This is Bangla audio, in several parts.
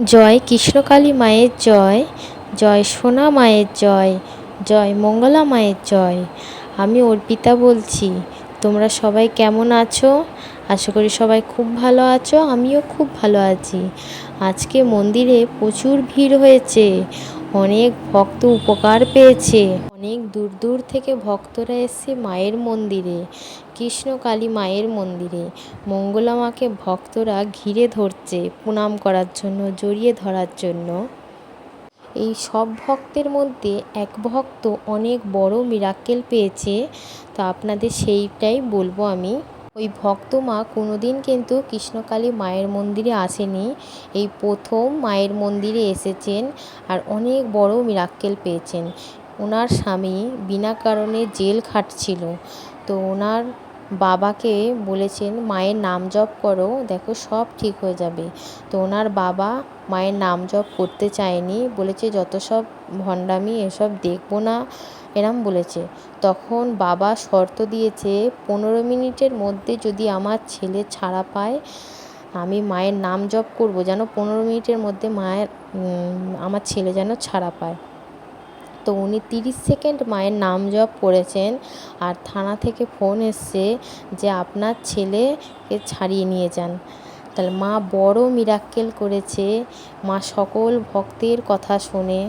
জয় কৃষ্ণকালী মায়ের জয় জয় সোনা মায়ের জয় জয় মঙ্গলা মায়ের জয়। আমি অর্পিতা বলছি, তোমরা সবাই কেমন আছো? আশা করি সবাই খুব ভালো আছো, আমিও খুব ভালো আছি। আজকে মন্দিরে প্রচুর ভিড় হয়েছে, অনেক ভক্ত উপকার পেয়েছে। অনেক দূর দূর থেকে ভক্তরা এসছে মায়ের মন্দিরে। কৃষ্ণকালী মায়ের মন্দিরে। মঙ্গলা মাকে ভক্তরা ঘিরে ধরছে প্রণাম করার জন্য, জড়িয়ে ধরার জন্য। এই সব ভক্তের মধ্যে এক ভক্ত অনেক বড় মিরাক্কেল পেয়েছে, তো আপনাদের সেইটাই বলব আমি। ওই ভক্ত মা কোনোদিন কিন্তু কৃষ্ণকালী মায়ের মন্দিরে আসেনি। এই প্রথম মায়ের মন্দিরে এসেছেন আর অনেক বড় মিরাক্কেল পেয়েছেন। ওনার স্বামী বিনা কারণে জেল খাটছিল। তো ওনার বাবাকে বলেছেন, মায়ের নাম জপ করো, দেখো সব ঠিক হয়ে যাবে। তো ওনার বাবা মায়ের নাম জপ করতে চায়নি, বলেছে, যত সব ভণ্ডামি, এসব দেখব না। এরম বলেছে। তখন বাবা শর্ত দিয়েছে, পনেরো মিনিটের মধ্যে যদি আমার ছেলে ছাড়া পায়, আমি মায়ের নাম জপ করব, যেন পনেরো মিনিটের মধ্যে মায়ের আমার ছেলে যেন ছাড়া পায়। তো উনি তিরিশ সেকেন্ড মায়ের নাম জপ করেছেন আর থানা থেকে ফোন এসছে যে আপনার ছেলেকে ছাড়িয়ে নিয়ে যান। তাহলে মা বড় মিরাক্কেল করেছে, মা সকল ভক্তের কথা শোনে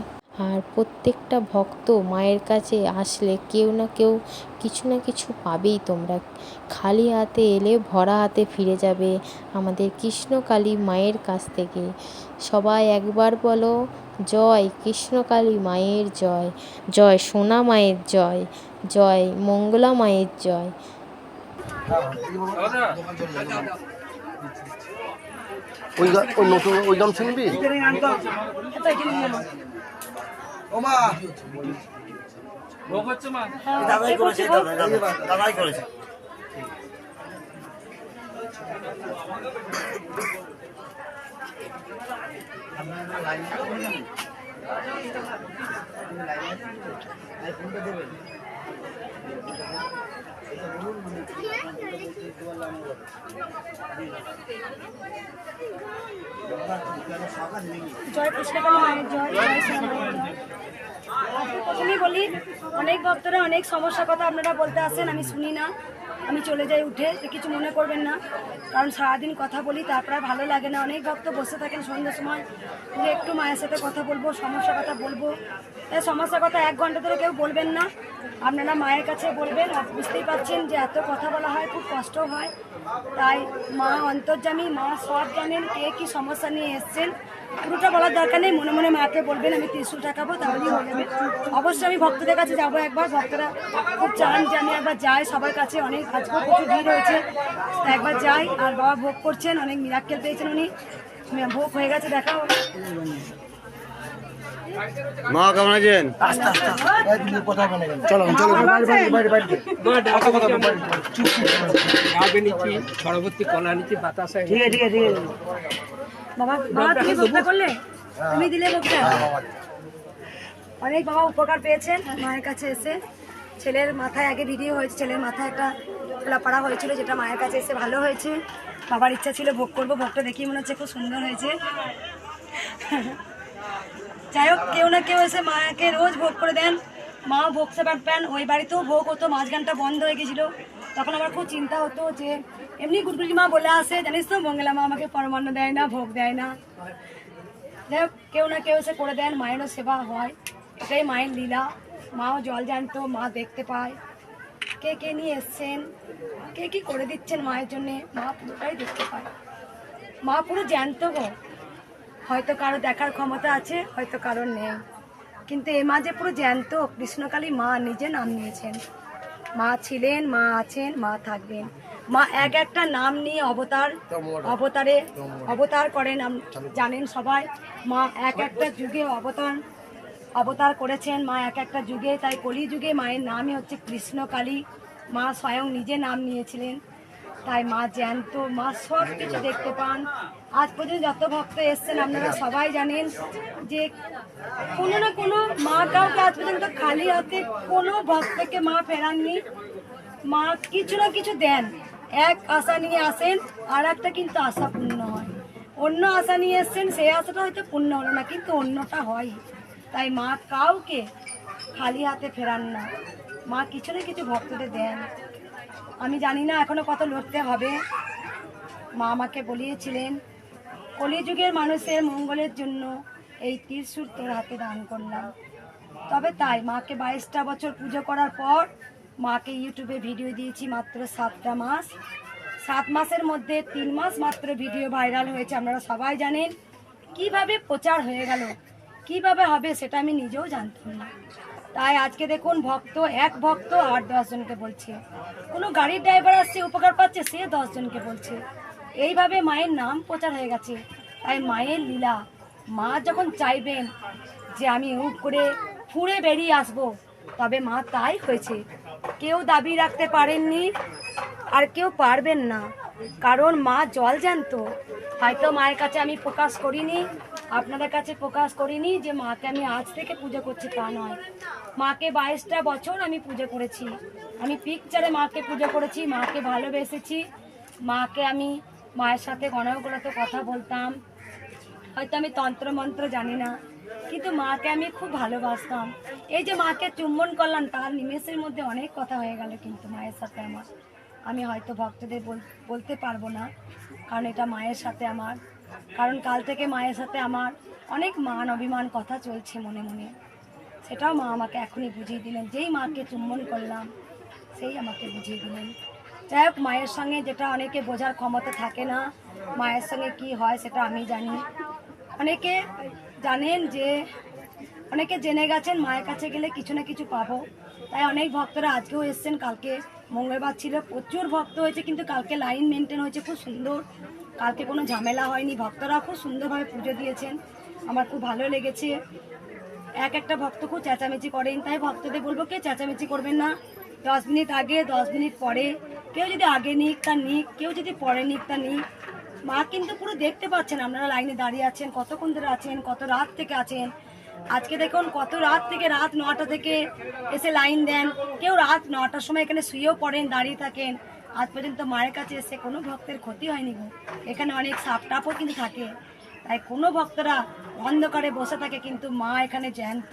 আর প্রত্যেকটা ভক্ত মায়ের কাছে আসলে কেউ না কেউ কিছু না কিছু পাবেই তোমরা। খালি হাতে এলে ভরা হাতে ফিরে যাবে আমাদের কৃষ্ণকালী মায়ের কাছ থেকে। সবাই একবার বলো জয় কৃষ্ণকালী মায়ের জয় জয় সোনা মায়ের জয় জয় মঙ্গলা মায়ের জয়। ওই গা- ওই নতুন ওই গান শুনবি? দাদাই করেছে দাদা দাদা দাদাই করেছে। জয় লাইন মায়ের জয় জয় বলি, অনেক ভক্তরা অনেক সমস্যার কথা আপনারা বলতে আসেন, আমি শুনি না, আমি চলে যাই উঠে কিছু মনে করবেন না, কারণ সারাদিন কথা বলি, তারপরে ভালো লাগে না। অনেক ভক্ত বসে থাকেন সন্ধ্যের সময়, যে একটু মায়ের সাথে কথা বলব, সমস্যার কথা বলব। এই সমস্যার কথা এক ঘণ্টা ধরে কেউ বলবেন না, আপনারা মায়ের কাছে বলবেন বুঝতেই পারছেন যে এত কথা বলা হয়, খুব কষ্ট হয়। তাই মা অন্তর্জামী মা সব জানেন কে কী সমস্যা নিয়ে এসছেন, পুরোটা বলার দরকার নেই। মনে মনে মাকে বলবেন, আমি ত্রিশুল টাকাবো তাহলেই হয়ে যাবে। অবশ্যই আমি ভক্তদের কাছে যাব একবার। ভক্তরা খুব চান যে আমি একবার যাই। সবার কাছে অনেক আজকেও প্রচুর ভিড় হয়েছে। একবার যাই, আর বাবা ভোগ করছেন, অনেক মিরাক্কেল পেয়েছেন উনি। ভোগ হয়ে গেছে দেখা মা কেমন আছেন? চলো চলো আগে নিচ্ছি পরবর্তী কলা নিচ্ছি বাতাসে বাবা বাবা তুমি ভোগটা করলে? তুমি দিলে ভোগটা অনেক বাবা উপকার পেয়েছেন মায়ের কাছে এসে। ছেলের মাথায় আগে ভিডিও হয়েছে ছেলের মাথায় একটা পাড়া হয়েছিল যেটা মায়ের কাছে এসে ভালো হয়েছে। বাবার ইচ্ছা ছিল ভোগ করব ভোগটা দেখি মনে হচ্ছে খুব সুন্দর হয়েছে। যাই হোক, কেউ না কেউ এসে মাকে রোজ ভোগ করে দেন। মাও ভোগ সেবার প্যান ওই বাড়িতেও ভোগ হতো, মাঝখানটা বন্ধ হয়ে গেছিল। তখন আমার খুব চিন্তা হতো যে, এমনি গুটগুলি মা বলে আসে, জানিস তো, মঙ্গলা মা আমাকে পরমান্ন দেয় না, ভোগ দেয় না। যাই হোক, কেউ না কেউ এসে করে দেন, মায়েরও সেবা হয়। এটাই মায়ের লীলা, মাও জল জানতো, মা দেখতে পায়। কে কে নিয়ে এসছেন, কে কি করে দিচ্ছেন মায়ের জন্যে, মা পুরোটাই দেখতে পায়। মা পুরো জ্যান্ত গো। হয়তো কারও দেখার ক্ষমতা আছে হয়তো কারোর নেই। কিন্তু এ মা যে পুরো জ্যান্ত কৃষ্ণকালী মা নিজে নাম নিয়েছেন। মা ছিলেন মা আছেন মা থাকবেন। মা এক একটা নাম নিয়ে অবতার অবতারে অবতার করেন জানেন সবাই মা এক একটা যুগে অবতার অবতার করেছেন। মা এক একটা যুগে তাই কলি যুগে মায়ের নামই হচ্ছে কৃষ্ণকালী। মা স্বয়ং নিজে নাম নিয়েছিলেন। তাই মা জ্যান্ত, মা সব কিছু দেখতে পান। আজ পর্যন্ত যত ভক্ত এসছেন, আপনারা সবাই জানেন যে কোনো না কোনো মা কাউকে আজ পর্যন্ত খালি হাতে কোনো ভক্তকে মা ফেরাননি। মা কিছু না কিছু দেন। এক আশা নিয়ে আসেন, আর একটা কিন্তু আশা পূর্ণ হয়। অন্য আশা নিয়ে এসছেন, সেই আশাটা হয়তো পূর্ণ হলো না, কিন্তু অন্যটা হয়। তাই মা কাউকে খালি হাতে ফেরান না। মা কিছু না কিছু ভক্তদের দেন। আমি জানি না এখনও কত লড়তে হবে। মা আমাকে বলিয়েছিলেন, কলিযুগের মানুষের মঙ্গলের জন্য এই ত্রিশূল তোর হাতে দান করলাম। তবে তাই মাকে বাইশটা বছর পুজো করার পর মাকে ইউটিউবে ভিডিও দিয়েছি মাত্র সাতটা মাস। সাত মাসের মধ্যে তিন মাস মাত্র ভিডিও ভাইরাল হয়েছে, আপনারা সবাই জানেন। কীভাবে প্রচার হয়ে গেল, কীভাবে হবে সেটা আমি নিজেও জানতাম না। তাই আজকে দেখুন ভক্ত, এক ভক্ত আট দশজনকে বলছে। কোনো গাড়ির ড্রাইভার আসছে, উপকার পাচ্ছে, সে দশজনকে বলছে। এইভাবে মায়ের নাম প্রচার হয়ে গেছে। তাই মায়ের লীলা, মা যখন চাইবেন যে আমি উপ করে ফুঁড়ে বেরিয়ে আসব, তবে মা তাই হয়েছে। কেউ দাবি রাখতে পারেননি আর কেউ পারবেন না। কারণ মা জল জ্যান্ত হয়তো মায়ের কাছে আমি প্রকাশ করিনি। আপনাদের কাছে প্রকাশ করিনি যে মাকে আমি আজ থেকে পুজো করছি তা নয়। মাকে বাইশটা বছর আমি পুজো করেছি। আমি পিকচারে মাকে পুজো করেছি, মাকে ভালোবেসেছি। মাকে আমি মায়ের সাথে গণগণত কথা বলতাম। হয়তো আমি তন্ত্র মন্ত্র জানি না, কিন্তু মাকে আমি খুব ভালোবাসতাম। এই যে মাকে চুম্বন করলাম, তার নিমেষের মধ্যে অনেক কথা হয়ে গেল কিন্তু মায়ের সাথে আমার। আমি হয়তো ভক্তদের বল- বলতে পারব না, কারণ এটা মায়ের সাথে আমার। কারণ কাল থেকে মায়ের সাথে আমার অনেক মান অভিমান কথা চলছে মনে মনে। সেটাও মা আমাকে এখনই বুঝিয়ে দিলেন। যেই মাকে চুম্বন করলাম, সেই আমাকে বুঝিয়ে দিলেন। যাই হোক, মায়ের সঙ্গে যেটা অনেকে বোঝার ক্ষমতা থাকে না, মায়ের সঙ্গে কি হয় সেটা আমি জানি। অনেকে জানেন যে, অনেকে জেনে গেছেন মায়ের কাছে গেলে কিছু না কিছু পাবো। তাই অনেক ভক্তরা আজকেও এসছেন, কালকে মঙ্গলবার ছিল। প্রচুর ভক্ত হয়েছে, কিন্তু কালকে লাইন মেনটেন হয়েছে, খুব সুন্দর। কালকে কোনো ঝামেলা হয়নি ভক্তরা খুব সুন্দরভাবে পুজো দিয়েছেন, আমার খুব ভালো লেগেছে। এক একটা ভক্ত খুব চেঁচামেচি করেন, তাই ভক্তদের বলব কে চেঁচামেচি করবেন না। দশ মিনিট আগে, দশ মিনিট পরে, কেউ যদি আগে নিক, তা নিক, কেউ যদি পরে নিক, তা নিক। মা কিন্তু পুরো দেখতে পাচ্ছেন আপনারা লাইনে দাঁড়িয়ে আছেন, কতক্ষণ ধরে আছেন, কত রাত থেকে আছেন। আজকে দেখুন, কত রাত থেকে রাত নটা থেকে এসে লাইন দেন। কেউ রাত নটার সময় এখানে শুয়েও পড়েন, দাঁড়িয়ে থাকেন। আজ পর্যন্ত মায়ের কাছে এসে কোনো ভক্তের ক্ষতি হয়নি গো। এখানে অনেক সাপ টাপও কিন্তু থাকে। তাই কোনো ভক্তরা অন্ধকারে বসে থাকে কিন্তু মা এখানে জ্যান্ত।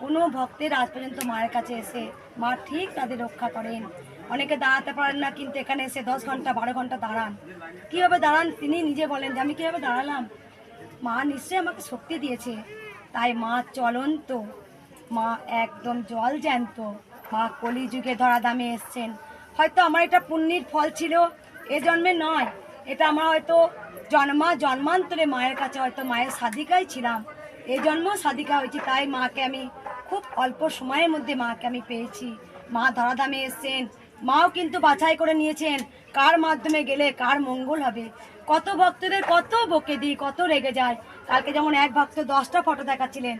কোনো ভক্তের আজ পর্যন্ত মায়ের কাছে এসে মা ঠিক তাদের রক্ষা করেন। অনেকে দাঁড়াতে পারেন না কিন্তু এখানে এসে দশ ঘণ্টা, বারো ঘণ্টা দাঁড়ান। কীভাবে দাঁড়ান তিনি নিজে বলেন যে আমি কীভাবে দাঁড়ালাম? মা নিশ্চয়ই আমাকে শক্তি দিয়েছে। তাই মা চলন্ত। মা একদম জল জ্যান্ত। মা কলিযুগে ধরা দামে এসছেন। হয়তো আমার এটা পুণ্যের ফল ছিল, এ জন্মে নয়। এটা আমার হয়তো জন্মা, জন্মান্তরে মায়ের কাছে হয়তো মায়ের সাধিকাই ছিলাম। এই জন্ম সাধিকা হয়েছি, তাই মাকে আমি খুব অল্প সময়ের মধ্যে মাকে আমি পেয়েছি। মা ধরাধামে এসছেন, মাও কিন্তু বাছাই করে নিয়েছেন, কার মাধ্যমে গেলে কার মঙ্গল হবে? কত ভক্তদের কত বকে দিই, কত রেগে যায়। কালকে যেমন এক ভক্ত দশটা ফটো দেখাচ্ছিলেন,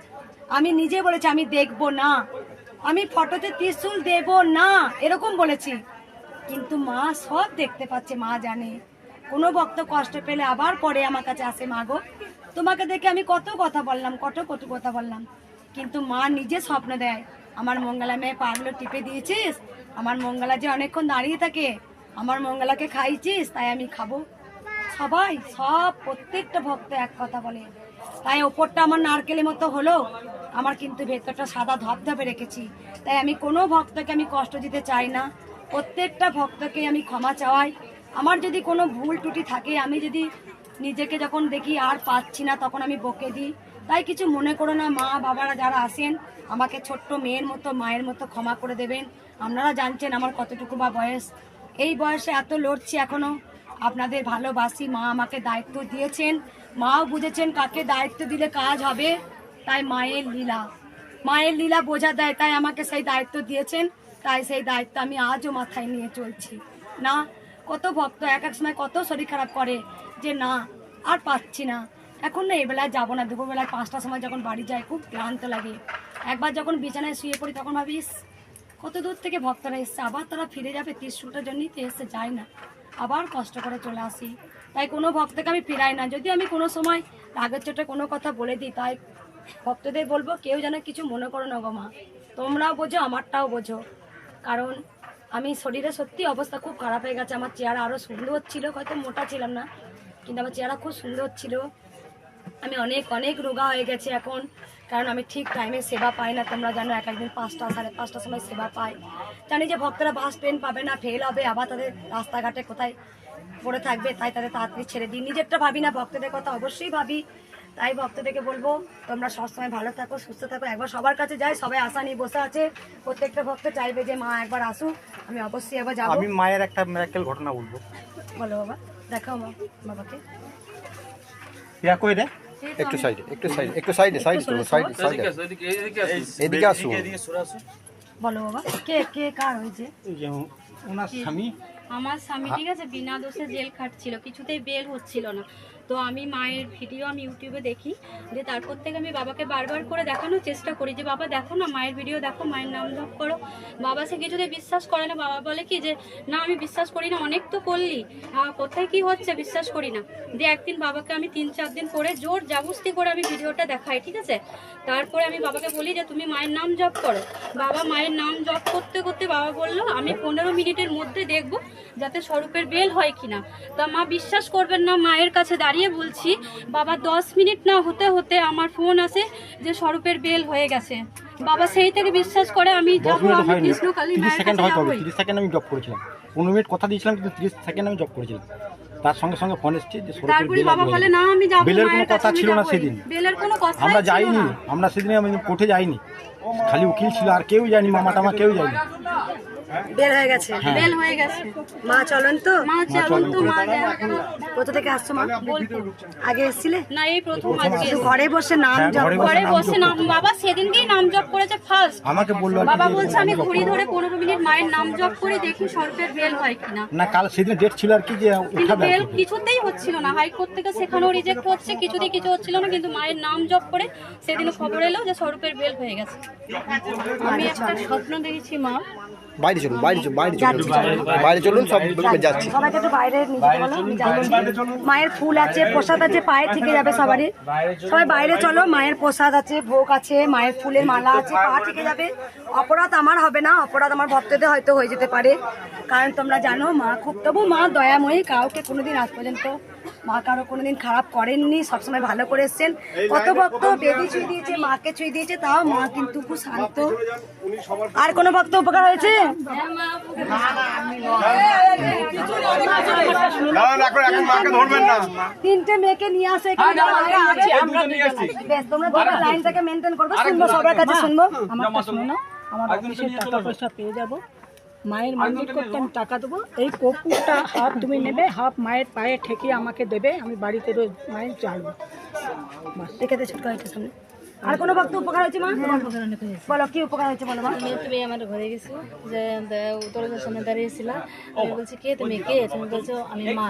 আমি নিজে বলেছি, আমি দেখব না। আমি ফটোতে ত্রিশুল দেব না, এরকম বলেছি। কিন্তু মা সব দেখতে পাচ্ছে, মা জানে। কোনো ভক্ত কষ্ট পেলে আবার পরে আমার কাছে আসে, মা গো। তোমাকে দেখে আমি কত কথা বললাম, কত কত কথা বললাম। কিন্তু মা নিজে স্বপ্ন দেয়, আমার মঙ্গলা মেয়ে পাগুলো টিপে দিয়েছিস, আমার মঙ্গলা যে অনেকক্ষণ দাঁড়িয়ে থাকে, আমার মঙ্গলাকে খাইছিস, তাই আমি খাব। সবাই, সব প্রত্যেকটা ভক্ত এক কথা বলে। তাই ওপরটা আমার নারকেলের মতো হলো, আমার কিন্তু ভেতরটা সাদা ধপধপে রেখেছি। তাই আমি কোনো ভক্তকে আমি কষ্ট দিতে চাই না। প্রত্যেকটা ভক্তকে আমি ক্ষমা চাওয়াই। আমার যদি কোনো ভুল ত্রুটি থাকে, আমি যদি নিজেকে যখন দেখি আর পাচ্ছি না, তখন আমি বকে দিই। তাই কিছু মনে করো না, মা বাবারা যারা আসেন আমাকে ছোট্ট মেয়ের মতো, মায়ের মতো ক্ষমা করে দেবেন। আপনারা জানছেন আমার কতটুকু বা বয়স। এই বয়সে এত লড়ছি এখনও। আপনাদের ভালোবাসি, মা আমাকে দায়িত্ব দিয়েছেন। মাও বুঝেছেন কাকে দায়িত্ব দিলে কাজ হবে। তাই মায়ের লীলা। মায়ের লীলা বোঝা দেয়, তাই আমাকে সেই দায়িত্ব দিয়েছেন। তাই সেই দায়িত্ব আমি আজও মাথায় নিয়ে চলছি। না, কত ভক্ত এক এক সময় কত শরীর খারাপ করে যে না, আর পাচ্ছি না। এখন না, এবেলায় যাব না। দুপুরবেলায় পাঁচটার সময় যখন বাড়ি যাই, খুব ক্লান্ত লাগে। একবার যখন বিছানায় শুয়ে পড়ি, তখন ভাবিস কত দূর থেকে ভক্তরা এসছে। আবার তারা ফিরে যাবে ত্রিশুলটার জন্যই তো এসে যায় না। আবার কষ্ট করে চলে আসি। তাই কোনো ভক্তকে আমি ফিরাই না। যদি আমি কোনো সময় রাগের চোটে কোনো কথা বলে দিই, তাই ভক্তদের বলব, কেউ যেন কিছু মনে করো না গো মা। তোমরাও বোঝো, আমারটাও বোঝো। কারণ আমি শরীরে সত্যি অবস্থা খুব খারাপ হয়ে গেছে। আমার চেহারা আরও সুন্দর ছিল, হয়তো মোটা ছিলাম না, কিন্তু আমার চেহারা খুব সুন্দর ছিল। আমি অনেক অনেক রোগা হয়ে গেছি এখন, কারণ আমি ঠিক টাইমে সেবা পাই না। তোমরা জানো, এক একদিন পাঁচটা, সাড়ে পাঁচটার সময় সেবা পাই। জানি যে ভক্তরা বাস ট্রেন পাবে না ফেল হবে, আবার তাদের রাস্তাঘাটে কোথায় পড়ে থাকবে, তাই তাদের তাড়াতাড়ি ছেড়ে দিই। নিজেরটা ভাবি না, ভক্তদের কথা অবশ্যই ভাবি। তাই ভক্তদেরকে বলব তোমরা সবসময় ভালো থাকো সুস্থ থাকো। একবার সবার কাছে যাই সবাই আশা নিয়ে বসে আছে। প্রত্যেকটা ভক্ত চাইবে যে মা একবার আসুক আমি অবশ্যই একবার যাব। আমি মায়ের একটা মেরাকেল ঘটনা বলব। বলো বাবা দেখাও মা বাবাকে। ইয়া কই রে? একটু সাইডে একটু সাইডে একটু সাইডে সাইডে চলো সাইডে সাইডে। এদিকে আসুন বলো বাবা কে কে কার হয়েছে ওনার স্বামী? আমার স্বামী ঠিক আছে বিনা দোষে জেল খাটছিল কিছুতেই বেল হচ্ছিল না। তো আমি মায়ের ভিডিও আমি ইউটিউবে দেখি যে তারপর থেকে আমি বাবাকে বারবার করে দেখানোর চেষ্টা করি যে, বাবা, দেখো না, মায়ের ভিডিও দেখো, মায়ের নাম জপ করো। বাবা সে কিছুতে বিশ্বাস করে না। বাবা বলে কি যে, না, আমি বিশ্বাস করি না, অনেক তো করলি। কোথায় কি হচ্ছে, বিশ্বাস করি না। দিয়ে একদিন বাবাকে আমি তিন চার দিন পরে জোর জাবুস্তি করে আমি ভিডিওটা দেখাই, ঠিক আছে? তারপরে আমি বাবাকে বলি যে, তুমি মায়ের নাম জপ করো। বাবা মায়ের নাম জপ করতে করতে বাবা বলল, আমি পনেরো মিনিটের মধ্যে দেখব যাতে স্বরূপের বেল হয় কিনা। তা মা বিশ্বাস করবেন না, মায়ের কাছে দাঁড়িয়ে বলছি বাবা দশ মিনিট না হতে হতে আমার ফোন আসে যে স্বরূপের বেল হয়ে গেছে। বাবা সেই থেকে বিশ্বাস করে আমি দশ আমি কৃষ্ণকালী মায়ের সেকেন্ড কাছে আমি জব করেছিলাম। পনেরো মিনিট কথা দিয়েছিলাম কিন্তু তিরিশ সেকেন্ড আমি জব করেছিলাম। তার সঙ্গে সঙ্গে ফোন এসছে যে তারপরে বাবা বলে না আমি যাব বেলের কোনো কথা ছিল না সেদিন। বেলের কোনো কথা আমরা যাইনি আমরা সেদিনে আমি কোর্টে যাইনি। খালি উকিল ছিল আর কেউ যায়নি মামা টামা কেউ যায়নি। বের হয়ে গেছে। বেল হয়ে গেছে। মা চলেন তো? মা চালন তো মা কোথা থেকে আসছো মা? আগে এসেছিলে? না এই প্রথম আজকে ঘরে বসে নাম হ্যাঁ, জপ ঘরে বসে নাম বাবা সেদিনকেই নাম জপ করেছে ফার্স্ট আমাকে বলল বাবা বলছে আমি ঘড়ি ধরে পনেরো মিনিট মায়ের নাম জপ করে দেখি সর্পের বেল হয় কিনা। না কাল সেদিন ডেট ছিল আর কি যে বেল কিছুতেই হচ্ছিল না। হাইকোর্ট থেকে সেখানেও রিজেক্ট হচ্ছে কিছুতেই কিছু হচ্ছিল না কিন্তু মায়ের নাম জপ করে সেদিন খবর এলো যে স্বরূপের বেল হয়ে গেছে। আমি একটা স্বপ্ন দেখেছি মা। বাইরে চলুন বাইরে চলুন বাইরে চলুন বাইরে চলুন সব যাচ্ছি। সবাইকে একটু বাইরে। মায়ের ফুল আছে প্রসাদ আছে পায়ে থেকে যাবে সবারই। সবাই বাইরে চলো মায়ের প্রসাদ আছে ভোগ আছে মায়ের ফুলের মালা আছে পা থেকে যাবে। অপরাধ আমার হবে না অপরাধ আমার ভক্তদের হয়তো হয়ে যেতে পারে। কারণ তোমরা জানো মা খুব তবু মা দয়াময়ী কাউকে কোনোদিন আজ পর্যন্ত মা কারও কোনোদিন খারাপ করেননি সবসময় ভালো করে এসছেন কত ভক্ত বেদি ছুঁয়ে দিয়েছে মাকে ছুঁয়ে দিয়েছে তাও মা কিন্তু খুব শান্ত আর কোনো ভক্ত উপকার হয়েছে তিনটে মেয়েকে নিয়ে আসে তোমরা দুটো লাইনটাকে মেনটেন করবে শুনব সবার কাছে শুনব শোনো আমার অফিসের টাকা পয়সা পেয়ে যাব মায়ের মন্দির করতে আমি টাকা দেবো। এই কপুরটা হাফ তুমি নেবে হাফ মায়ের পায়ে ঠেকিয়ে আমাকে দেবে আমি বাড়িতে রোজ মায়ের চাড়বো দেখে দে ছোটকা হয়েছে সামনে। আর কোনো ভক্ত উপকার হয়েছে মা? বলো কি উপকার হয়েছে বলো মা? তুমি আমার ঘরে গেছো। যে দরজার সামনে দাঁড়িয়েছিল আমি বলছি কে তুমি? কে? তুমি বলছো আমি মা।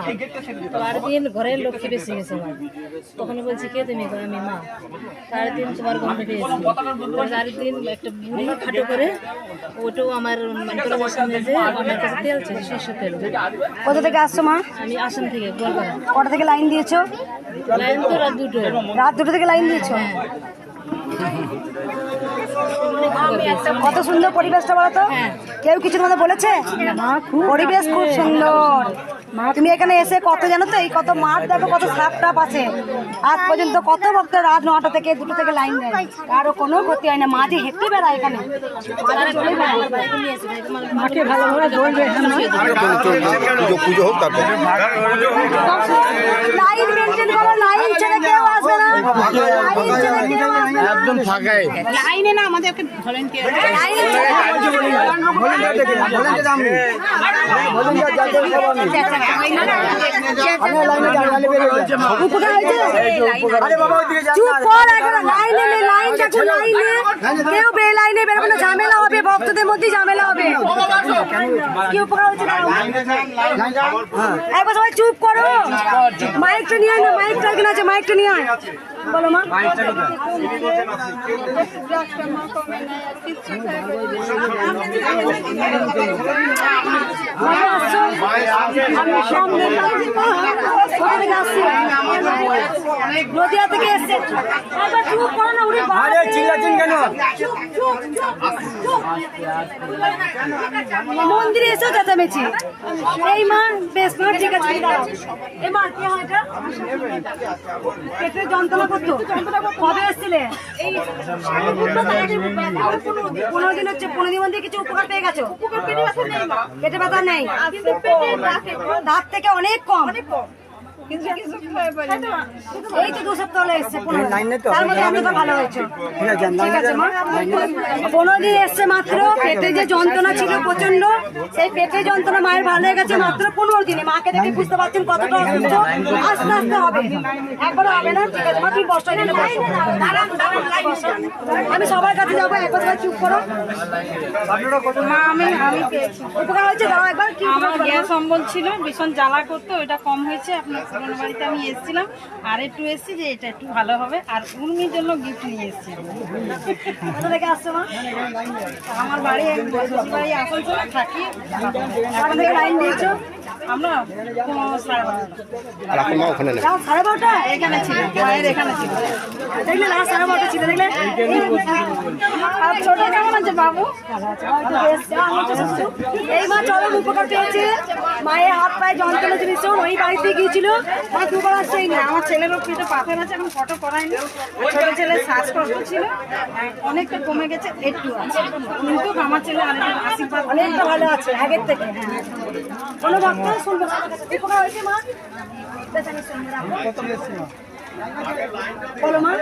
তো আর দিন ঘরের লক্ষ্মী বেশি গেছে আমার। তখন বলছি কে তুমি? আমি মা। তার দিন তোমার গন্ধ পেয়েছি তার দিন একটা বুড়ি খাটো করে ওটাও আমার মানে দরজার সামনে যে আমার কাছে তেল ছিল সরষের তেল। কোথা থেকে আসছো মা? আমি আসাম থেকে গোয়ালপাড়া। কটা থেকে লাইন দিয়েছ? লাইন তো রাত দুটো। রাত দুটো থেকে লাইন দিয়েছ? কত সুন্দর পরিবেশটা বলতো তো? কেউ কিছু তোমাদের বলেছে? পরিবেশ খুব সুন্দর। তুমি এখানে এসে কত জানো তো? এই কত মাঠ দেখো কত সাপ টাপ আছে। আজ পর্যন্ত কত ভক্ত রাত নটা থেকে দুটো থেকে লাইন দেয়। কারও কোনো ক্ষতি হয় না। মাঝে হেঁটে বেড়ায় এখানে। মাকে ভালোভাবে বলবে হ্যাঁ পুজো পুজো হোক তারপর। লাইন মেনটেন করো লাইন ছেড়ে কেউ আসবে না। লাইন ছেড়ে কেউ আসবে না। একদম ফাঁকাই। লাইনে না আমাদেরকে ভলেন্টিয়ার লাইন ছেড়ে উপকার হয়েছে চুপ কর এখন লাইনে লাইন দেখো লাইনে। কেউ বে লাইনে বেরোবে না ঝামেলা ভক্তদের মধ্যে ঝামেলা হবে। কি উপকার। একবার সবাই চুপ করো। মাইকটা নিয়ে আয় না মাইকটা এখানে আছে মাইকটা নিয়ে আয়। বলো মা? নদিয়া থেকে এসছে। কেন? মন্দিরে এসেও চেঁচামেচি। এই মা বেশ মা ঠিক আছে এই মা কি হয় এটা? যন্ত্রণা করতো? কবে এসেছিলে? পনেরো দিন হচ্ছে পনেরো দিন মধ্যে কিছু উপকার পেয়ে গেছো? পেটে ব্যথা নেই। দাঁত থেকে অনেক কম। এই তো দু সপ্তাহ হলো এসছে পনেরো তার মধ্যে আমি তো ভালো হয়েছে। ঠিক আছে মা। পনেরো দিন এসছে মাত্র পেটে যে যন্ত্রণা ছিল প্রচণ্ড সেই পেটে যন্ত্রণা মায়ের ভালো হয়ে গেছে মাত্র পনেরো দিনে। মাকে দেখে বুঝতে পারছেন কতটা অসুস্থ। আস্তে আস্তে হবে। একবারও হবে না ঠিক আছে। মা তুমি বসো এখানে বসো। বসো। আমি সবার কাছে যাব একবার চুপ করো। মা আমি আমি পেয়েছি উপকার হয়েছে? দাও একবার আমার গ্যাস অম্বল ছিল ভীষণ জ্বালা করতো ওটা কম হয়েছে আপনার পুরোনো বাড়িতে আমি এসেছিলাম, আর একটু এসেছি যে এটা একটু ভালো হবে, আর উর্মির জন্য গিফট নিয়ে এসেছি। আমার বাড়ি বাড়ি আসানসোলে থাকি। আমরা পনেরো সাড়ে বারোটা। আর এখন মা ওখানে নেই। সাড়ে বারোটা? এখানে ছিল মায়ের এখানে ছিল। দেখলে না সাড়ে বারোটা ছিল দেখলে? আর ছোট কেমন আছে বাবু? এই মা চরম উপকার পেয়েছে। মায়ের হাত পায়ে যন্ত্রণা জিনিস ওই বাড়িতে গিয়েছিল। মা দুবার আসছে এই না আমার ছেলেরও পেটে পাথর আছে এখন ফটো করায়নি। ছোট ছেলের শ্বাসকষ্ট ছিল অনেকটা কমে গেছে একটু আছে। কিন্তু আমার ছেলে আশীর্বাদ অনেকটা ভালো আছে আগের থেকে কোনো ভক্ত? শুনব উপকার মা। বলো মা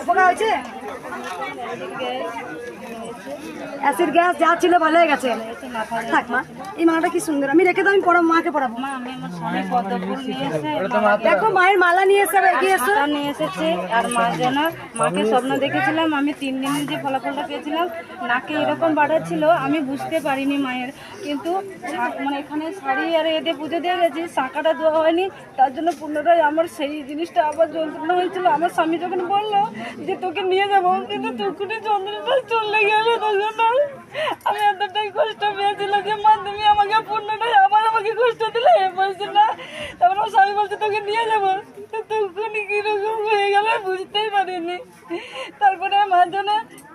উপকার হয়েছে? অ্যাসিড গ্যাস যা ছিল ভালো হয়ে গেছে। থাক মা এই মাটা কি সুন্দর। আমি রেখে দাও আমি পড়াবো মাকে পড়াবো। মা আমি আমার স্বামী পদ্ম ফুল নিয়ে এসে দেখো মায়ের মালা নিয়ে এসে এগিয়ে এসো? নিয়ে এসেছে আর মার জন্য মাকে স্বপ্ন দেখেছিলাম আমি তিন দিনের যে ফলাফলটা পেয়েছিলাম নাকে এরকম বাড়া ছিল আমি বুঝতে পারিনি মায়ের। কিন্তু মানে এখানে শাড়ি আর এতে পুজো দিয়ে গেছি শাঁকাটা দেওয়া হয়নি তার জন্য পুনরায় আমার সেই জিনিসটা আবার যন্ত্রণা হয়েছিল। আমার স্বামী যখন বলল যে, তোকে নিয়ে যাব কিন্তু তখনই যন্ত্রণাটা চলে গেল তখন আমি এতটাই কষ্ট পেয়েছিলাম যে, মা, তুমি আমাকে পূর্ণটাই আবার আমাকে কষ্ট দিলে বলছে না। তারপর আমার স্বামী বলছে, তোকে নিয়ে যাব? তখনই কীরকম হয়ে গেল বুঝতেই পারিনি। তারপরে মার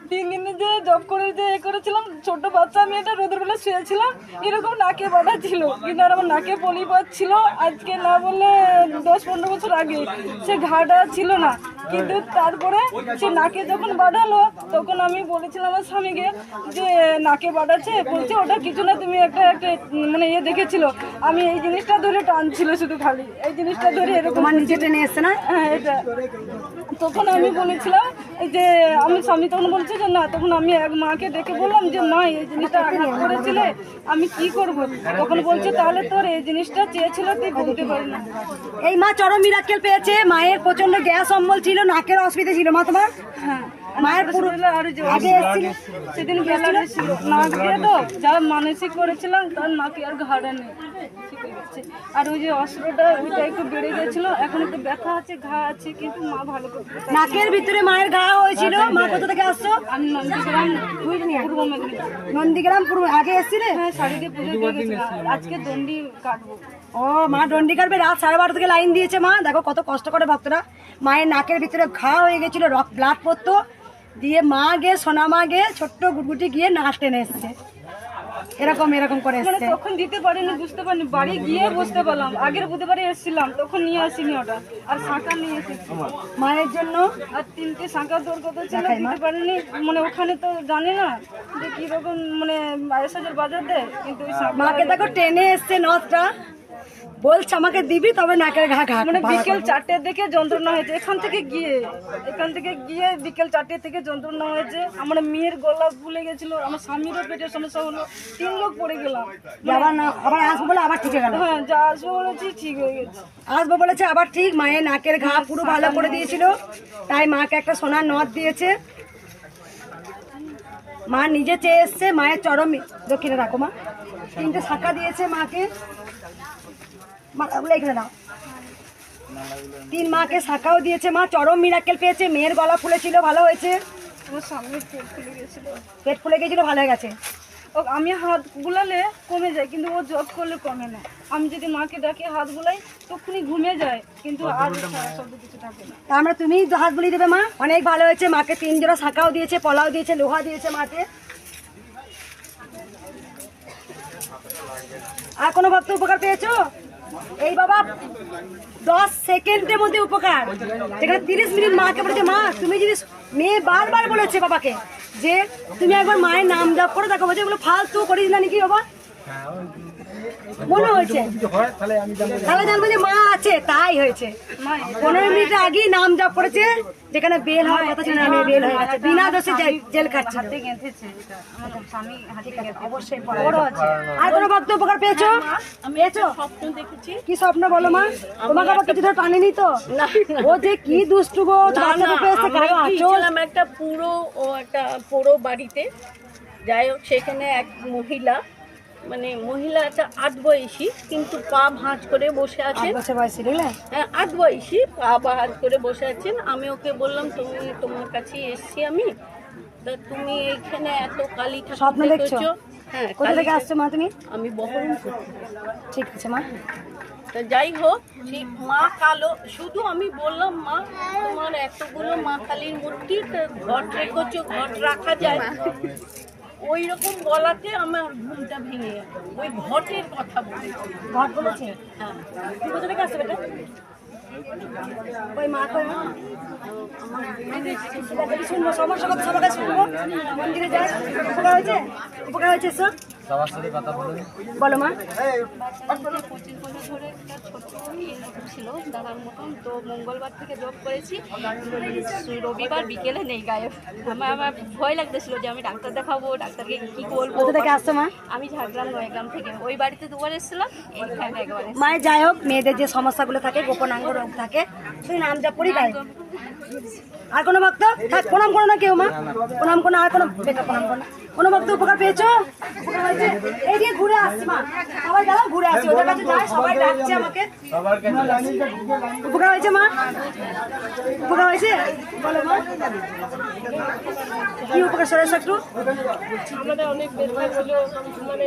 দিনে যে জব করে যে এ করেছিলাম ছোট বাচ্চা মেয়েটা রোদের বেলা শুয়েছিলাম এরকম নাকে বাঁধা ছিল। কিন্তু আর আমার নাকে পলি ছিল আজকে না বললে দশ পনেরো বছর আগে। সে ঘাটা ছিল না। কিন্তু তারপরে সে নাকে যখন বাঁধালো তখন আমি বলেছিলাম আমার স্বামীকে যে নাকে বাঁধাচ্ছে বলছে ওটা কিছু না তুমি একটা একটা মানে ইয়ে দেখেছিল। আমি এই জিনিসটা ধরে টানছিল শুধু খালি। এই জিনিসটা ধরে এরকম নিজে টেনে এসছে না? হ্যাঁ এটা। তখন আমি বলেছিলাম যে আমি স্বামী তখন বলছে যে না তখন আমি এক মাকে ডেকে বললাম যে মা এই জিনিসটা আঘাত করেছিলে আমি কি করব? তখন বলছে তাহলে তোর এই জিনিসটা চেয়েছিল তুই বলতে পারি না। এই মা চরম মিরাক্কেল পেয়েছে মায়ের প্রচণ্ড গ্যাস অম্বল ছিল নাকের অসুবিধা ছিল। মা তোমার? হ্যাঁ মায়ের পুরো আগে সেদিন নাক দিয়ে তো যা মানসিক করেছিলাম তার নাকে আর ঘাড়ে নেই। গেছে। আর ওই যে অস্ত্রটা ওইটা একটু বেড়ে গেছিল এখন একটু ব্যথা আছে ঘা আছে কিন্তু মা ভালো করতে নাকের ভিতরে মায়ের ঘা হয়েছিল। মা কোথা থেকে আসছো? আমি নন্দীগ্রাম পূর্ব মেদিনীপুর। নন্দীগ্রাম পুরো আগে এসছিলে? হ্যাঁ শাড়ি দিয়ে পুজো দিয়ে গেছিলাম। আজকে দণ্ডি কাটবো। ও মা ডন্ডি কাটবে। রাত সাড়ে বারো থেকে লাইন দিয়েছে মা। দেখো কত কষ্ট করে ভক্তরা। মায়ের নাকের ভিতরে ঘা হয়ে গেছিল রক ব্লাড পড়তো। দিয়ে মা গিয়ে সোনা মা গিয়ে ছোট্ট গুটগুটি গিয়ে নাচ টেনে এসছে। এরকম এরকম করে মানে তখন দিতে পারিনি বুঝতে পারিনি বাড়ি গিয়ে বুঝতে পারলাম। আগের বুধবারে এসেছিলাম তখন নিয়ে আসিনি ওটা। আর শাঁখা নিয়ে এসেছি। মায়ের জন্য আর তিনটে শাঁখা দোর কত ছিল দিতে পারিনি। মানে ওখানে তো জানি না যে কীরকম মানে বাইশ হাজার বাজার দেয় কিন্তু মাকে দেখো ট্রেনে এসছে নথটা। বলছে আমাকে দিবি তবে নাকের ঘা ঘা মানে বিকেল চারটের দিকে যন্ত্রণা হয়েছে। এখান থেকে গিয়ে এখান থেকে গিয়ে বিকেল চারটে থেকে যন্ত্রণা হয়েছে। আমার মেয়ের গলা ফুলে গেছিল আমার স্বামীরও পেটের সমস্যা হলো। তিন লোক পড়ে গেলাম। আবার না আবার আসব বলে আবার ঠিক হয়ে গেল। হ্যাঁ যা আসব বলেছি ঠিক হয়ে গেছে। আসব বলেছে আবার ঠিক মায়ের নাকের ঘা পুরো ভালো করে দিয়েছিল। তাই মাকে একটা সোনার নথ দিয়েছে। মা নিজে চেয়ে এসছে মায়ের চরম দক্ষিণে রাখো মা। তিনটে শাখা দিয়েছে মাকে। মা, ওগুলো এখানে দাও তিন মাকে শাখাও দিয়েছে মা চরম মিরাক্কেল পেয়েছে মেয়ের গলা ফুলেছিল ভালো হয়েছে। আমার পেট ফুলে গেছিল। পেট ফুলে গেছিল ভালো হয়ে গেছে। ও আমি হাত গুলালে কমে যায় কিন্তু ও জব করলে কমে না। আমি যদি মাকে ডাকি হাত বুলাই তখনই ঘুমে যায় কিন্তু আর শব্দ কিছু থাকে না। আমরা তুমি হাত বুলিয়ে দেবে মা? অনেক ভালো হয়েছে মাকে। তিন জোড়া শাঁখাও দিয়েছে পলাও দিয়েছে লোহা দিয়েছে মাকে। আর কোনো ভক্ত উপকার পেয়েছ? এই বাবা, দশ সেকেন্ডের মধ্যে উপকার। যেখানে তিরিশ মিনিট মাকে বলেছে, মা, তুমি যদি মেয়ে বারবার বলেছে বাবাকে যে, তুমি একবার মায়ের নাম দাপ করে দেখো, বলছে এগুলো ফালতু করিস না নাকি বাবা? মনে হয়েছে। তাহলে জানব যে মা আছে তাই হয়েছে। পনেরো মিনিট আগেই নাম জপ করেছে যেখানে বেল হওয়ার কথা ছিল মেয়ে বেল হয়ে গেছে। বিনা দোষে জেল- খাচ্ছে। অবশ্যই আর কোনো উপকার পেয়েছ? পেয়েছ? কি স্বপ্ন বলো মা? তোমাকে আবার কিছু ধরে টানেনি তো? ও যে কি দুষ্টু গো গিয়েছিলাম একটা পুরো ও একটা পুরো বাড়িতে। যাই হোক সেখানে এক মহিলা মানে মহিলাটা আট বয়সী কিন্তু পা ভাঁজ করে বসে আছেন। হ্যাঁ আট বয়সী পা ভাঁজ করে বসে আছেন। আমি ওকে বললাম তুমি তোমার কাছে এসছি আমি। তা তুমি এইখানে এত কালী স্বপ্ন দেখছ? হ্যাঁ কোথা থেকে আসছো মা তুমি? আমি বহরমপুর ঠিক আছে মা। তা যাই হোক ঠিক মা কালো শুধু আমি বললাম মা তোমার এতগুলো মা কালীর মূর্তি তা ঘট রেখেছো ঘট রাখা যায়। ওই রকম বলাতে আমার ঘুমটা ভেঙে গেল। ওই ঘটের কথা বলে ঘট বলেছে? হ্যাঁ। তুই কোথা থেকে আসছো বেটা? ওই মা কই মা? শুনব সমস্যা কথা সবার কাছে শুনব মন্দিরে যাই উপকার হয়েছে? উপকার হয়েছে সব? বলো মা। পঁচিশ বছর ধরে একটা ছোট এরকম ছিল দাদার মতন। তো মঙ্গলবার থেকে জব করেছি। রবিবার বিকেলে নেই গায়েব। আমার আমার ভয় লাগতেছিল যে আমি ডাক্তার দেখাবো ডাক্তারকে কি বলব। থেকে আসছো মা? আমি ঝাড়গ্রাম নয়গ্রাম থেকে। ওই বাড়িতে দুবার এসেছিলাম এইখানে একবার। মায়ের যাই হোক মেয়েদের যে সমস্যাগুলো থাকে গোপনাঙ্গ রোগ থাকে সেই নাম যা করি গায়ে আর কোনো ভক্ত? থাক প্রণাম করো না কেউ মা। প্রণাম করো না আর কোনো বেটা প্রণাম করো না। কোনো ভক্ত উপকার পেয়েছ? উপকার এই দিয়ে ঘুরে আসছি মা। সবাই ঘুরে আসছি ওদের কাছে যাই সবাই ডাকছে আমাকে। উপকার হয়েছে মা? উপকার হয়েছে? বলো মা। কি উপকার সরে একটু? আমাদের অনেক ব্যথা ছিল মানে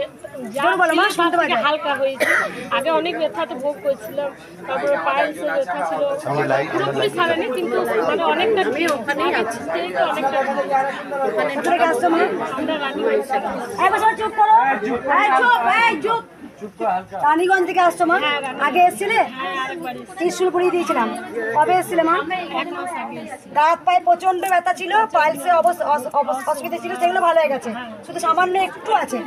বলো মা, শুনতে। হালকা হয়েছে আগে অনেক ব্যথাতে ভোগ করছিলাম তারপরে পায়েলসে ব্যথা ছিল। পুরোপুরি সারেনি কিন্তু মানে অনেকটা ওখানেই আছে অনেকটা আমরা রানী চুপ করো। রানীগঞ্জ থেকে আসছো মা? আগে এসেছিলে? ত্রিশুল দিয়েছিলাম। কবে এসেছিলে মা? দাঁত পায়ে প্রচণ্ড ব্যথা ছিল পাইলসে অবস- অস- অবস- অসুবিধা ছিল সেগুলো ভালো হয়ে গেছে। শুধু সামান্য একটু আছে।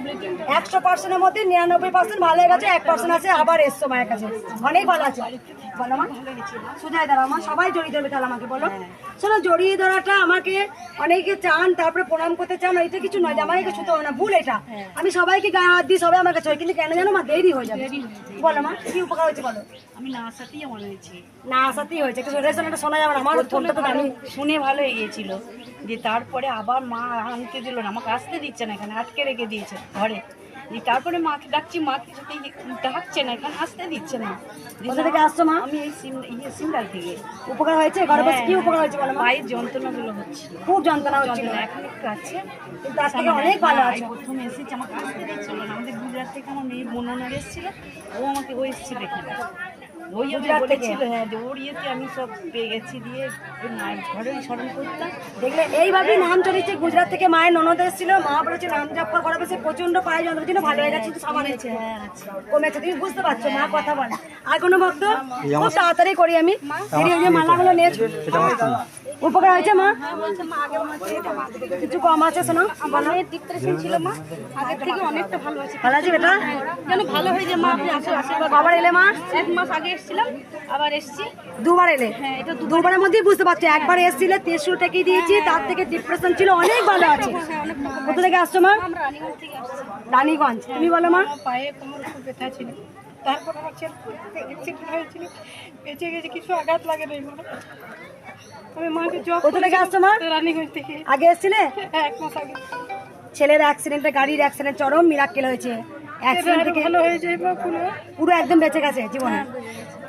একশো পার্সেন্টের মধ্যে নিরানব্বই পার্সেন্ট ভালো হয়ে গেছে এক পার্সেন্ট আছে আবার এসছো মায়ের কাছে। অনেক ভালো আছে। বলো মা। সোজাই দাঁড়াও মা সবাই জড়িয়ে ধরবে তাহলে আমাকে বলো। শোনো জড়িয়ে ধরাটা আমাকে অনেকে চান তারপরে প্রণাম করতে চান এটা কিছু নয় আমাকে ছুতে না ভুল এটা। আমি সবাইকে গায়ে হাত দিই সবাই আমার কাছে হয় কিন্তু কেন জানো মা দেরি হয়ে যাবে। বলো মা কি উপকার হয়েছে বলো? আমি না আসাতেই আমার হয়েছে। না আসাতেই হয়েছে একটু রেশনটা শোনা যাবে না আমার ফোনটা তো দামি শুনে ভালো হয়ে গিয়েছিল। যে তারপরে আবার মা আনতে দিল না আমাকে আসতে দিচ্ছে না এখানে আটকে রেখে দিয়েছে ঘরে। তারপরে মাকে ডাকছি মাকে যদি ডাকছে না এখানে আসতে দিচ্ছে না। কোথা থেকে আসছো মা? আমি এই সিম ইয়ে সিমলাল থেকে। উপকার হয়েছে? ঘরে বসে কি উপকার হয়েছে বলো পায়ের যন্ত্রণাগুলো হচ্ছে খুব যন্ত্রণা হচ্ছে এখন একটু আছে। কিন্তু থেকে অনেক ভালো আছে। প্রথম এসেছে আমাকে আসতে দিচ্ছিল না। আমাদের গুজরাট থেকে আমার মেয়ে বোনানার এসেছিল। ও আমাকে ও এসেছিল এখানে। ওই গুজরাট থেকে? হ্যাঁ যে ওর ইয়েতে আমি সব পেয়ে গেছি দিয়ে ওই স্মরণ করতাম। দেখলে এইভাবেই নাম চলেছে গুজরাট থেকে মায়ের ননদ এসেছিল। মা বলেছে নাম করা পায়ে জন্য ভালো হয়ে গেছে কিন্তু সামান হয়েছে হ্যাঁ, কমেছে। তুমি বুঝতে পারছ মা কথা বলে। আর কোনো ভক্ত? খুব তাড়াতাড়ি করি আমি। মালা গুলো নিয়েছি মালাগুলো নিয়ে উপকার হয়েছে মা? কিছু কম আছে শোনো। আমার ডিপ্রেশন ছিল মা। আগের থেকে অনেকটা ভালো আছে। ভালো আছে বেটা? যেন ভালো হয়ে যায় মা আপনি আসো আশীর্বাদ আবার এলে মা? এক মাস আগে এসেছিলাম আবার এসেছি। দুবার এলে? হ্যাঁ এটা দুবারের মধ্যেই বুঝতে পারছি। একবার এসেছিলে তেসুর থেকে দিয়েছি তার থেকে ডিপ্রেশন ছিল অনেক ভালো আছে। কোথা থেকে আসছো মা? রানীগঞ্জ তুমি বলো মা। পায়ে কোমর খুব ব্যথা ছিল। তারপর আমার ছেলে হয়েছিল? বেঁচে গেছে কিছু আঘাত লাগে আগে এসেছিলে? হ্যাঁ, আগে। ছেলের অ্যাক্সিডেন্টে গাড়ির অ্যাক্সিডেন্ট চরম মিরাক্কেল হয়েছে। অ্যাক্সিডেন্ট থেকে ভালো হয়ে যায় পুরো। পুরো একদম বেঁচে গেছে জীবনে।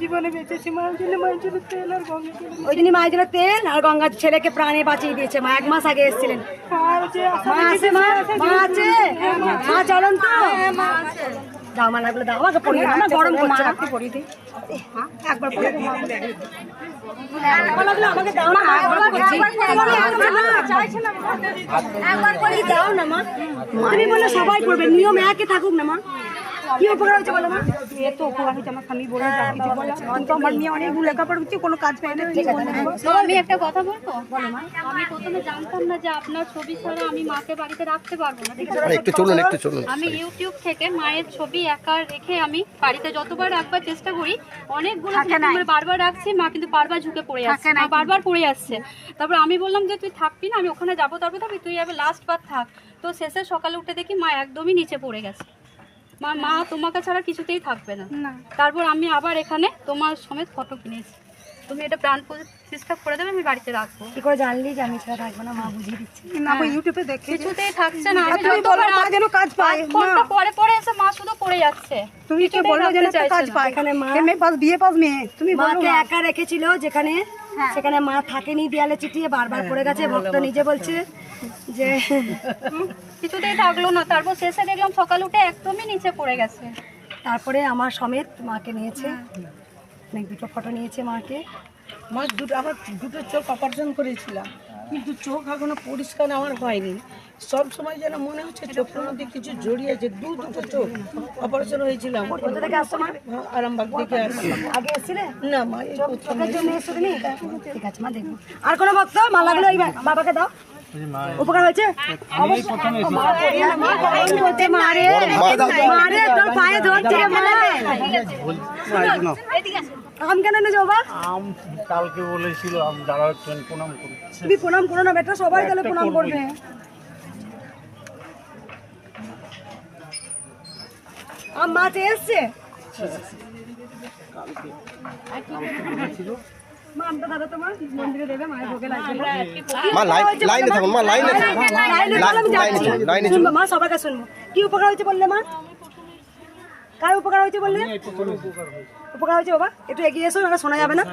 জীবনে বেঁচেছি মায়ের জন্য মায়ের জন্য তেল আর গঙ্গা ওই জন্য মায়ের জন্য তেল আর গঙ্গার ছেলেকে প্রাণে বাঁচিয়ে দিয়েছে মা এক মাস আগে এসেছিলেন। আর যে মা আছে মা মা আছে? মা চলেন তো। দাও মালাগুলো দাও আমাকে পরিয়ে দাও গরম করছে রাখতে পরিয়ে দিই। একবার পরিয়ে দিই। তুমি বলে সবাই করবে নিয়ম একই থাকুক না মা। কি উপকার হয়েছে বলো মা? এ তো উপকার হচ্ছে আমার স্বামী বলে যা কিছু বলে। কিন্তু আমার মেয়ে অনেক লেখাপড়া হচ্ছে কোনো কাজ পায় না ঠিক আছে তো আমি একটা কথা বলব? আমি প্রথমে জানতাম না যে আপনার ছবি ছাড়া আমি মাকে বাড়িতে রাখতে পারব না ঠিক আছে একটু চলুন একটু চলুন। আমি ইউটিউব থেকে মায়ের ছবি একা রেখে আমি বাড়িতে যতবার রাখবার চেষ্টা করি অনেকগুলো ছবি বারবার রাখছি মা কিন্তু বারবার ঝুঁকে পড়ে যাচ্ছে মা বারবার পড়ে যাচ্ছে তারপর আমি বললাম যে তুই থাকবি না আমি ওখানে যাব তারপর তবে তুই এবার লাস্ট বার থাক। তো শেষে সকালে উঠে দেখি মা একদমই নিচে পড়ে গেছে। মা মা তোমাকে ছাড়া কিছুতেই থাকবে না। তারপর আমি আবার এখানে তোমার সমেত ফটো কিনেছি। তুমি এটা প্রাণ প্রতিষ্ঠা করে দেবে আমি বাড়িতে রাখব। কি করে জানলি যে আমি ছাড়া থাকব না? মা বুঝিয়ে দিচ্ছে। না আমি ইউটিউবে দেখে কিছুতেই থাকছে না। আমি তুমি বলো, মা যেন কাজ পায়। আধ পরে পরে এসে মা শুধু পড়ে যাচ্ছে। তুমি কি বলো যেন কাজ পায়? এখানে মা- এমএ পাস বিএ পাস মেয়ে। তুমি বলো মাকে একা রেখেছিল যেখানে সেখানে মা থাকেনি দেয়ালে চিটিয়ে বারবার পড়ে গেছে ভক্ত নিজে বলছে। যে কিছুতেই থাকল না। তারপর শেষে দেখলাম সকাল উঠে একদমই নিচে পড়ে গেছে। তারপরে আমার সমেত মাকে নিয়েছে। অনেক দুটো ফটো নিয়েছে মাকে। মা দুটো আমার দুটো চোখ অপারেশন করেছিলাম। কিন্তু চোখ এখনও পরিষ্কার আমার হয়নি সব সময় যেন মনে হচ্ছে চোখের মধ্যে কিছু জড়িয়েছে দু দুটো চোখ অপারেশন হয়েছিলাম আরামবাগ থেকে আগে এসেছিলে না মা চোখের জন্য এসছো ঠিক আছে মা দেখব আর কোনো ভক্ত মালাগুলো বাবাকে দাও উপকার হয়েছে মারে তোর পায়ে ধরছে আম কেন এনেছো বাবা? আম কালকে বলেছিল আম যারা ট্রেন প্রণাম করছে। তুমি প্রণাম করো না বেটা সবাই তাহলে প্রণাম করবে। আম মাছ এসছে? সবাইকে শুনব। কি উপকার হয়েছে বললে মা? কার উপকার হয়েছে বললে? উপকার হয়েছে বাবা একটু এগিয়ে এসো না শোনা যাবে না।